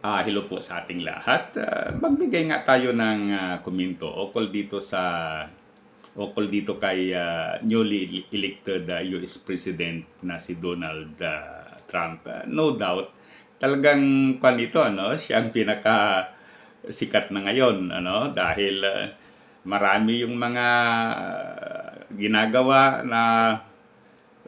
Ah, hello po sa ating lahat. Ah, magbigay nga tayo ng ah, komento ukol dito sa ukol dito kay ah, newly elected ah, US President na si Donald ah, Trump. Ah, no doubt, talagang kwan ito, ano, siya ang pinaka sikat na ngayon, ano, dahil ah, marami yung mga ah, ginagawa na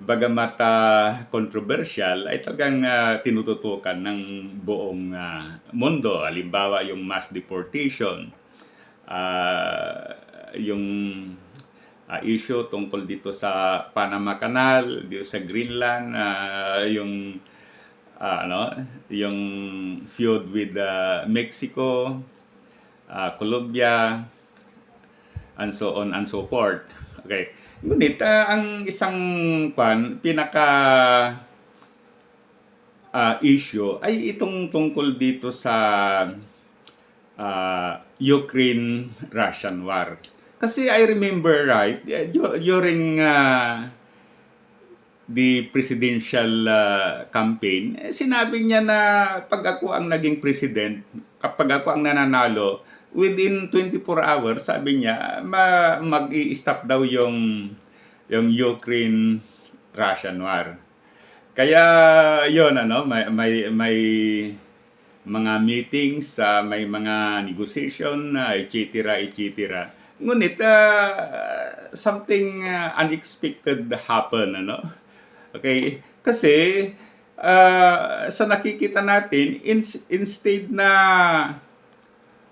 bagamat ah, controversial ay talagang ah, tinututukan ng buong ah, mundo. Halimbawa yung mass deportation, ah, yung ah, issue tungkol dito sa Panama Canal, dito sa Greenland, ah, yung ah, ano, yung feud with ah, Mexico, ah, Colombia, and so on and so forth. Okay. Ngunit ah, ang isang pan pinaka ah, issue ay itong tungkol dito sa ah, Ukraine-Russian war. Kasi I remember right eh, du- during ah, the presidential ah, campaign, eh, sinabi niya na pag ako ang naging president, kapag ako ang nananalo, within 24 hours, sabi niya, ma- mag-i-stop daw yung, yung Ukraine-Russian war. Kaya yon ano, may, may, may mga meetings, ah, may mga negotiation, uh, etc., etc. Ngunit ah, something ah, unexpected happen, ano? Okay? Kasi ah, sa nakikita natin, in, instead na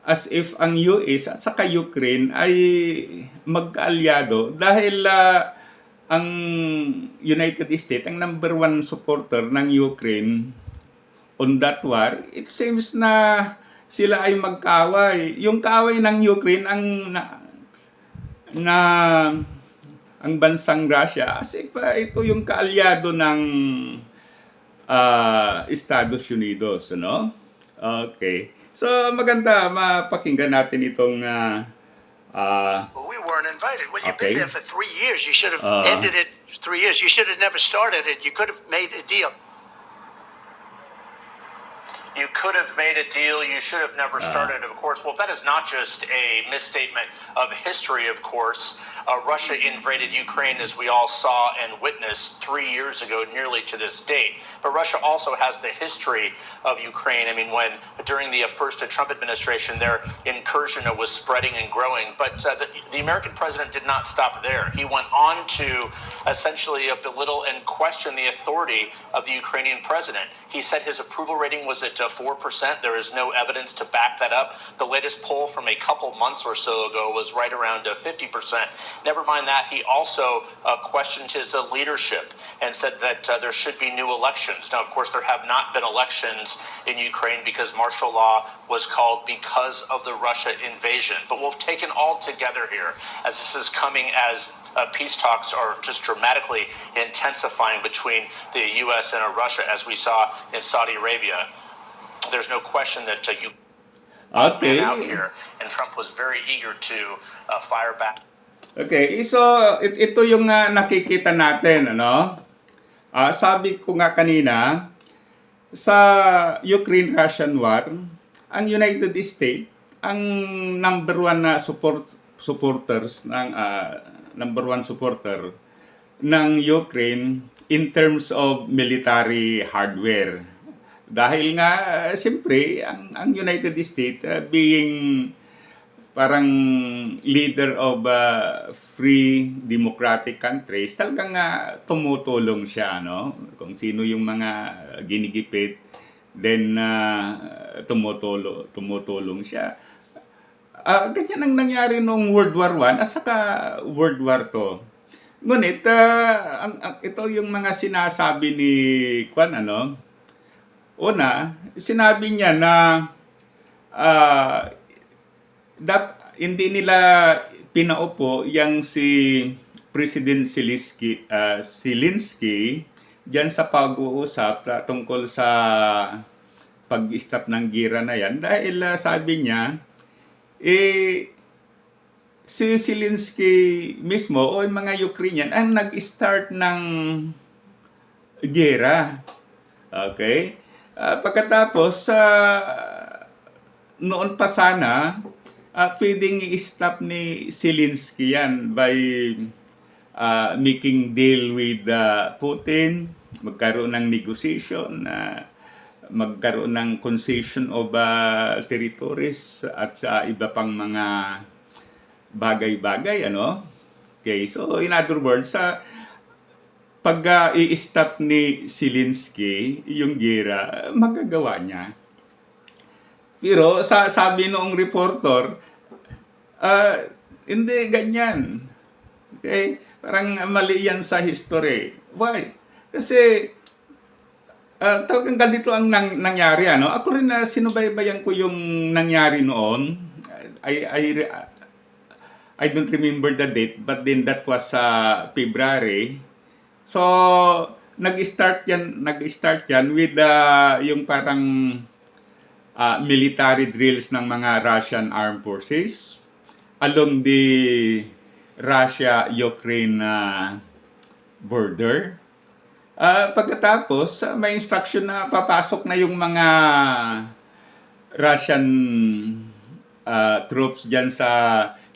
as if ang US at saka Ukraine ay magkaalyado dahil ah, ang United States ang number one supporter ng Ukraine on that war, it seems na sila ay magkaway. Yung kaway ng Ukraine ang na, na ang bansang Russia as if ah, ito yung kaalyado ng ah, Estados Unidos, ano? Okay. So maganda mapakinggan natin itong ah, ah, Well, we weren't invited. Well, you've Okay. been there for three years. You should have Uh. ended it three years. You should have never started it. You could have made a deal. You could have made a deal. You should have never started, of course. Well, that is not just a misstatement of history, of course. Uh, Russia invaded Ukraine, as we all saw and witnessed three years ago, nearly to this date. But Russia also has the history of Ukraine. I mean, when during the uh, first uh, Trump administration, their incursion uh, was spreading and growing. But uh, the, the American president did not stop there. He went on to essentially belittle and question the authority of the Ukrainian president. He said his approval rating was at uh, 4%. There is no evidence to back that up. The latest poll from a couple months or so ago was right around uh, 50%. Never mind that, he also uh, questioned his uh, leadership and said that uh, there should be new elections. Now, of course, there have not been elections in Ukraine because martial law was called because of the Russia invasion. But we'll take it all together here as this is coming as uh, peace talks are just dramatically intensifying between the U.S. and uh, Russia, as we saw in Saudi Arabia. There's no question that uh, you okay. out here, and Trump was very eager to uh, fire back. Okay, so it- ito yung ah, nakikita natin, ano? Ah, sabi ko nga kanina, sa Ukraine-Russian war, ang United States, ang number one na support supporters ng ah, number one supporter ng Ukraine in terms of military hardware. Dahil nga, ah, siyempre, ang, ang United States ah, being parang leader of uh, free democratic countries, talagang nga tumutulong siya, no? Kung sino yung mga ginigipit, then uh, tumutulong, tumutulong siya. Ah, ganyan ang nangyari nung World War I at saka World War II. Ngunit, ah, ang, ang, ito yung mga sinasabi ni Kwan, ano? Una, sinabi niya na ah, dap, hindi nila pinaupo yang si President Zelensky, ah, Zelensky diyan sa pag-uusap tungkol sa pag-stop ng gira na yan dahil ah, sabi niya eh si Zelensky mismo o yung mga Ukrainian ang nag-start ng gera. Okay? Ah, pagkatapos, sa noon pa sana, ah, pwedeng i-stop ni Zelensky yan by ah, making deal with ah, Putin, magkaroon ng negotiation, na magkaroon ng concession of ah, territories at sa iba pang mga bagay-bagay, ano? Okay, so in other words, sa pag ah, i-stop ni Zelensky yung gera, magagawa niya. Pero sa sabi noong reporter, ah, hindi ganyan. Okay? Parang mali yan sa history. Why? Kasi ah, talagang ganito ang nang, nangyari. Ano? Ako rin na sinubaybayan ko yung nangyari noon. I, I, I don't remember the date, but then that was sa February. So, nag-start yan, nag-start yan with uh, yung parang uh, military drills ng mga Russian armed forces along the Russia-Ukraine uh, border. Ah, pagkatapos, ah, may instruction na papasok na yung mga Russian ah, troops dyan sa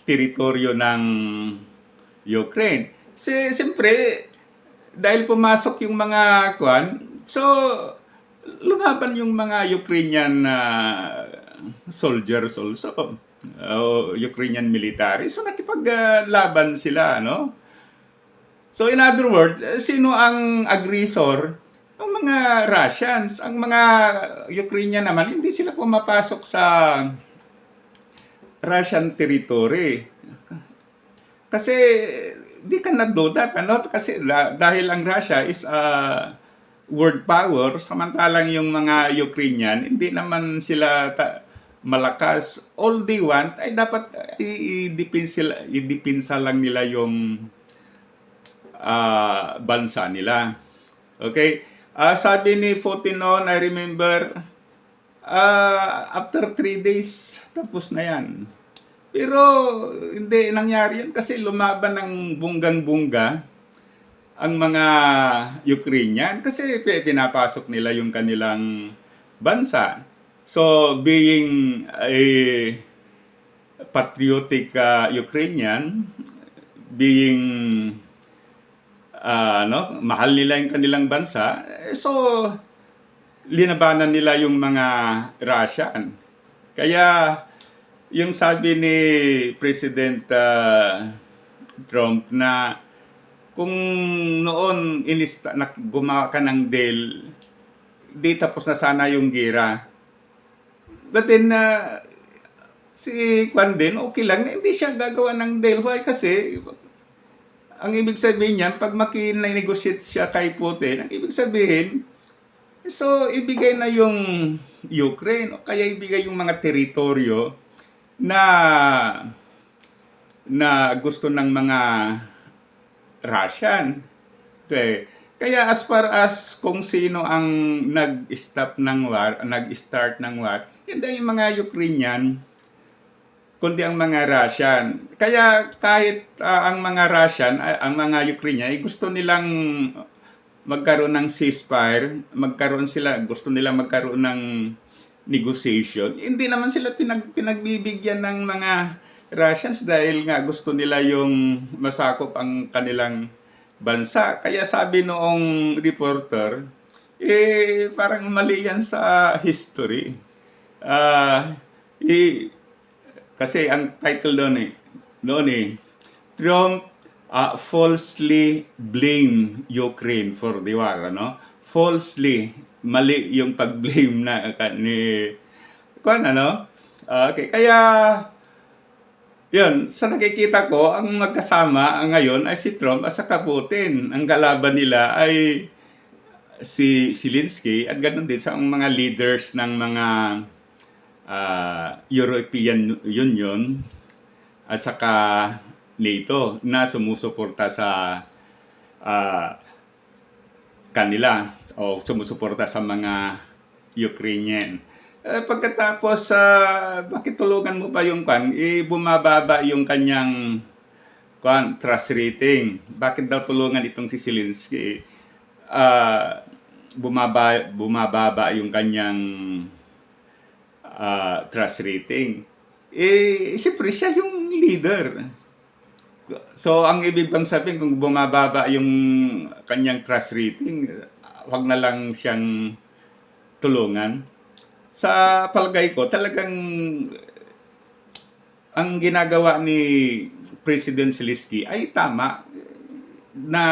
teritoryo ng Ukraine. Si, siyempre, dahil pumasok yung mga kwan, so lumaban yung mga Ukrainian ah, soldiers also, uh, Ukrainian military. So nakipaglaban sila, no? So in other words, sino ang aggressor? Ang mga Russians. Ang mga Ukrainian naman, hindi sila pumapasok sa Russian territory. Kasi di ka nagduda, ano? Kasi dahil ang Russia is a world power, samantalang yung mga Ukrainian, hindi naman sila ta- malakas. All they want ay dapat i-dipinsa, i-dipinsa lang nila yung ah, bansa nila. Okay? Ah, sabi ni Putin noon, I remember, ah, after three days, tapos na yan. Pero hindi nangyari yan kasi lumaban ng bunggang-bungga ang mga Ukrainian kasi pi- pinapasok nila yung kanilang bansa. So, being a patriotic ah, Ukrainian, being ah, no, mahal nila yung kanilang bansa, eh, so linabanan nila yung mga Russian. Kaya yung sabi ni President ah, Trump na kung noon inista, na, gumawa ka ng deal, di tapos na sana yung gira. But then, ah, si Kwan din, okay lang, hindi siya gagawa ng deal. Why? Kasi, ang ibig sabihin niyan, pag makinay-negotiate siya kay Putin, ang ibig sabihin, so, ibigay na yung Ukraine, o kaya ibigay yung mga teritoryo na na gusto ng mga Russian. Okay. Kaya as far as kung sino ang nag-stop ng war, nag-start ng war, hindi yung mga Ukrainian, kundi ang mga Russian. Kaya kahit ah, ang mga Russian, ah, ang mga Ukrainian, ay gusto nilang magkaroon ng ceasefire, magkaroon sila, gusto nila magkaroon ng negotiation. Hindi naman sila pinag, pinagbibigyan ng mga Russians dahil nga gusto nila yung masakop ang kanilang bansa. Kaya sabi noong reporter, eh, parang mali yan sa history. Ah, eh, kasi ang title doon eh, noon eh, Trump uh, falsely blame Ukraine for the war, ano? Falsely, mali yung pag-blame na ni kuan ano? Ah, Okay, kaya yun, sa nakikita ko, ang magkasama ngayon ay si Trump at saka Putin. Ang kalaban nila ay si Zelensky at ganoon din sa mga leaders ng mga ah, European Union at saka NATO na sumusuporta sa ah, kanila o sumusuporta sa mga Ukrainian. Eh, pagkatapos, uh, bakit tulungan mo pa yung kan? Eh, bumababa yung kanyang kan, trust rating. Bakit daw tulungan itong si Zelensky? Ah, bumaba, bumababa yung kanyang ah, trust rating. Eh, siyempre, siya yung leader. So, ang ibig bang sabihin, kung bumababa yung kanyang trust rating, wag na lang siyang tulungan. Sa palagay ko, talagang ang ginagawa ni President Zelensky ay tama na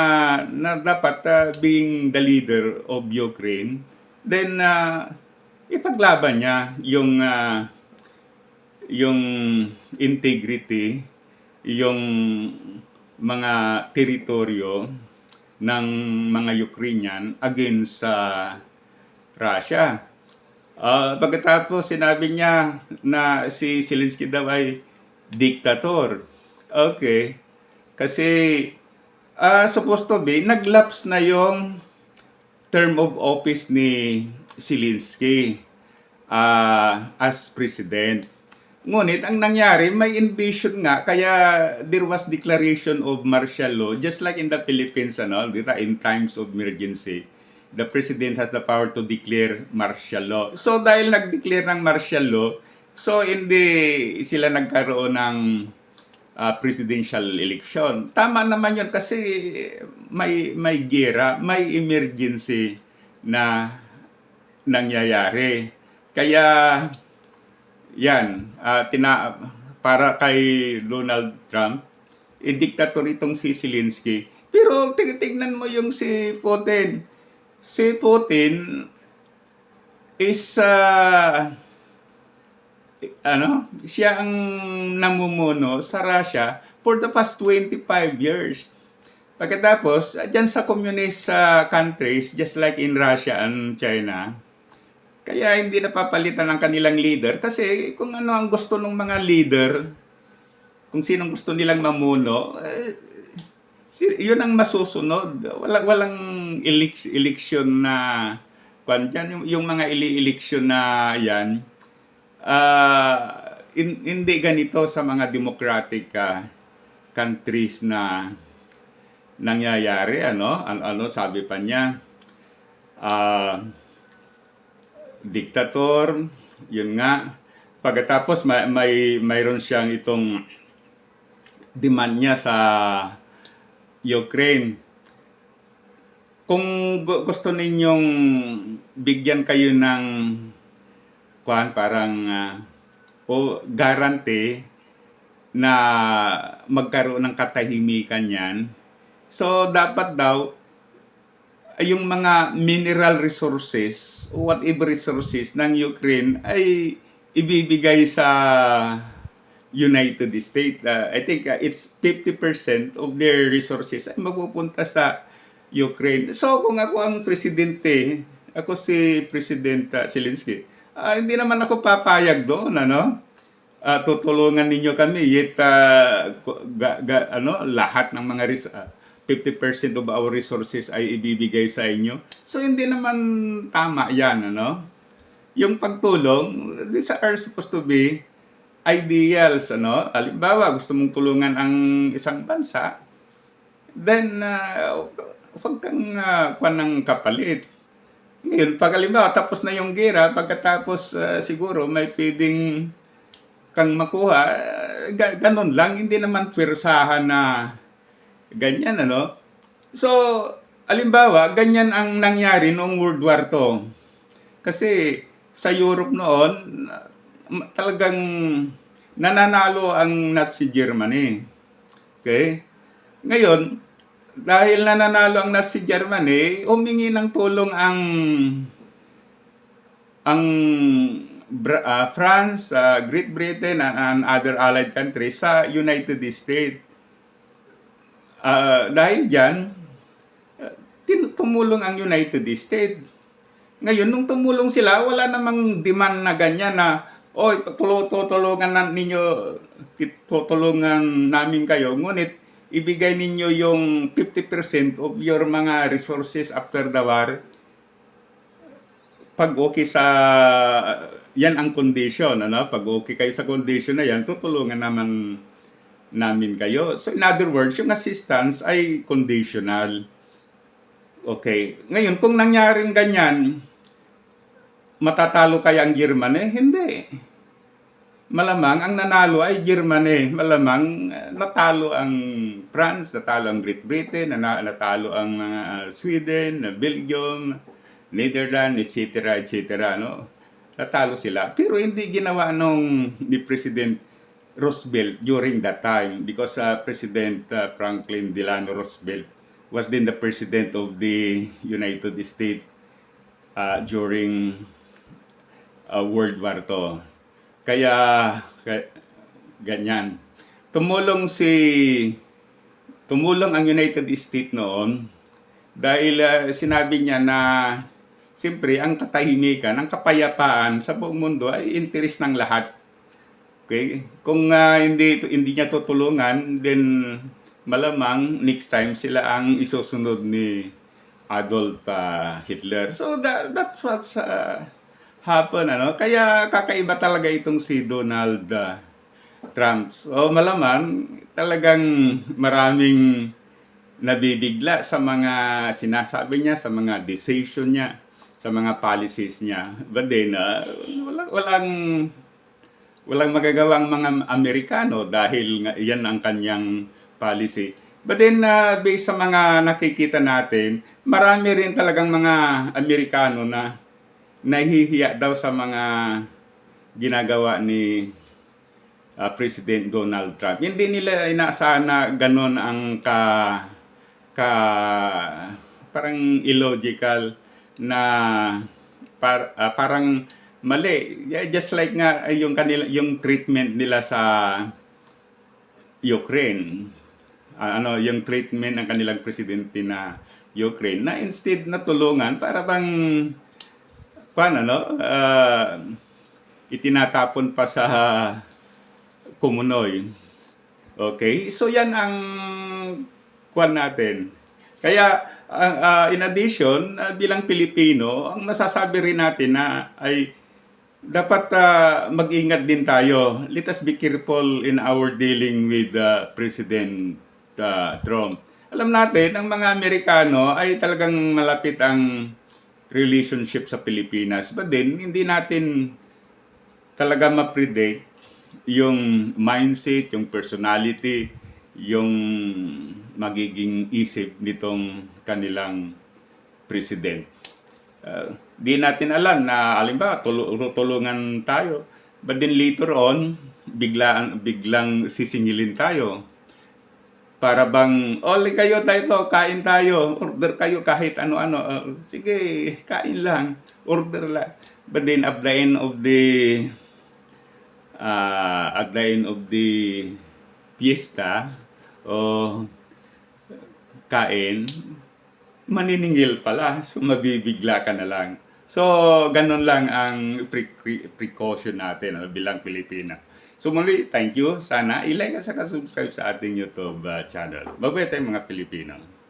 na dapat uh, being the leader of Ukraine then uh, ipaglaban niya yung uh, yung integrity yung mga teritoryo ng mga Ukrainian against sa Russia. Ah, pagkatapos sinabi niya na si Zelensky daw ay diktator. Okay. Kasi ah supposed to be naglaps na yung term of office ni Zelensky ah, as president. Ngunit ang nangyari, may invasion nga, kaya there was declaration of martial law, just like in the Philippines, ano, di ba, in times of emergency, the president has the power to declare martial law. So dahil nag-declare ng martial law, so hindi sila nagkaroon ng ah, presidential election. Tama naman yun kasi may may gera, may emergency na nangyayari. Kaya yan, ah, tina para kay Donald Trump, eh, diktator itong si Zelensky. Pero tingnan mo yung si Putin. Si Putin is ah, ano, siya ang namumuno sa Russia for the past 25 years. Pagkatapos, dyan sa communist ah, countries, just like in Russia and China, kaya hindi napapalitan ng kanilang leader kasi kung ano ang gusto ng mga leader, kung sinong gusto nilang mamuno, eh, yun ang masusunod. Walang, walang elec- election na, kwan dyan, yung, yung mga ili-election na yan, ah, hin- hindi ganito sa mga democratic ah, countries na nangyayari, ano, ano, ano sabi pa niya, ah, diktator, yun nga. Pagkatapos may, may mayroon siyang itong demand niya sa Ukraine. Kung gu- gusto ninyong bigyan kayo ng kuan parang ah, o guarantee na magkaroon ng katahimikan yan. So dapat daw yung mga mineral resources, whatever resources ng Ukraine ay ibibigay sa United States. Uh, I think uh, it's 50% of their resources ay mapupunta sa Ukraine. So kung ako ang presidente, ako si President uh, Zelensky, ah, hindi naman ako papayag doon, ano? Ah, tutulungan ninyo kami yet ku- ga, ga- ano lahat ng mga res- ah, 50% of our resources ay ibibigay sa inyo. So hindi naman tama 'yan ano. Yung pagtulong these are supposed to be ideals ano. Halimbawa gusto mong tulungan ang isang bansa then uh, huwag kang uh, ng kapalit. Ngayon, pag halimbawa, tapos na yung gera, pagkatapos ah, siguro may pwedeng kang makuha, ga- ganun lang, hindi naman pwersahan na ganyan, ano? So, alimbawa, ganyan ang nangyari noong World War II. Kasi sa Europe noon, talagang nananalo ang Nazi Germany. Okay? Ngayon, dahil nananalo ang Nazi Germany, humingi ng tulong ang ang ah, France, ah, Great Britain, and, and other allied countries sa United States. Ah, dahil dyan, tin- tumulong ang United States. Ngayon, nung tumulong sila, wala namang demand na ganyan na, oy, tulo- tutulungan ninyo, tutulungan namin kayo. Ngunit, ibigay ninyo yung 50% of your mga resources after the war pag okay sa yan ang condition ano pag okay kayo sa condition na yan tutulungan naman namin kayo so in other words yung assistance ay conditional Okay. Ngayon, kung nangyaring ganyan, matatalo kaya ang Germany? Hindi. Malamang ang nanalo ay Germany. Malamang eh, natalo ang France, natalo ang Great Britain, natalo ang ah, Sweden, Belgium, Netherlands, etc. etc. No? Natalo sila. Pero hindi ginawa nung ni President Roosevelt during that time because uh, President uh, Franklin Delano Roosevelt was then the president of the United States uh, during uh, World War II. Kaya, ka- ganyan. Tumulong si tumulong ang United States noon dahil uh, sinabi niya na siyempre ang katahimikan, ang kapayapaan sa buong mundo ay interes ng lahat. Okay? Kung uh, hindi hindi niya tutulungan, then malamang next time sila ang isusunod ni Adolf uh, Hitler. So that, that's what's uh, happen ano. Kaya kakaiba talaga itong si Donald uh, Trump. So malamang talagang maraming nabibigla sa mga sinasabi niya, sa mga decision niya, sa mga policies niya. But then, uh, walang, walang walang magagawang mga Amerikano dahil yan ang kanyang policy. But then, uh, based sa mga nakikita natin, marami rin talagang mga Amerikano na nahihiya daw sa mga ginagawa ni uh, President Donald Trump. Hindi nila inaasahan na ganun ang ka ka parang illogical na par, ah, parang mali. Yeah, just like nga yung kanila yung treatment nila sa Ukraine. Ah, ano, yung treatment ng kanilang presidente na Ukraine na instead na tulungan para bang paano no? ah, itinatapon pa sa kumunoy. Okay? So yan ang kwan natin. Kaya ang, ah, in addition, ah, bilang Pilipino, ang masasabi rin natin na ay dapat ah, mag-ingat din tayo. Let us be careful in our dealing with ah, President ah, Trump. Alam natin, ang mga Amerikano ay talagang malapit ang relationship sa Pilipinas. But then, hindi natin talaga ma-predict yung mindset, yung personality, yung magiging isip nitong kanilang president. Uh, di natin alam na alimbawa tul- tulungan tayo. But then later on biglaan biglang sisingilin tayo. Para bang oli kayo tayo kain tayo. Order kayo kahit ano-ano. Uh, sige kain lang. Order lang. But then at the end of the uh, at the end of the fiesta o kain, maniningil pala. So, mabibigla ka na lang. So, ganun lang ang pre- pre- precaution natin ano, bilang Pilipina. So, muli, thank you. Sana i-like at saka subscribe sa ating YouTube uh, channel. Mabuhay tayong mga Pilipino.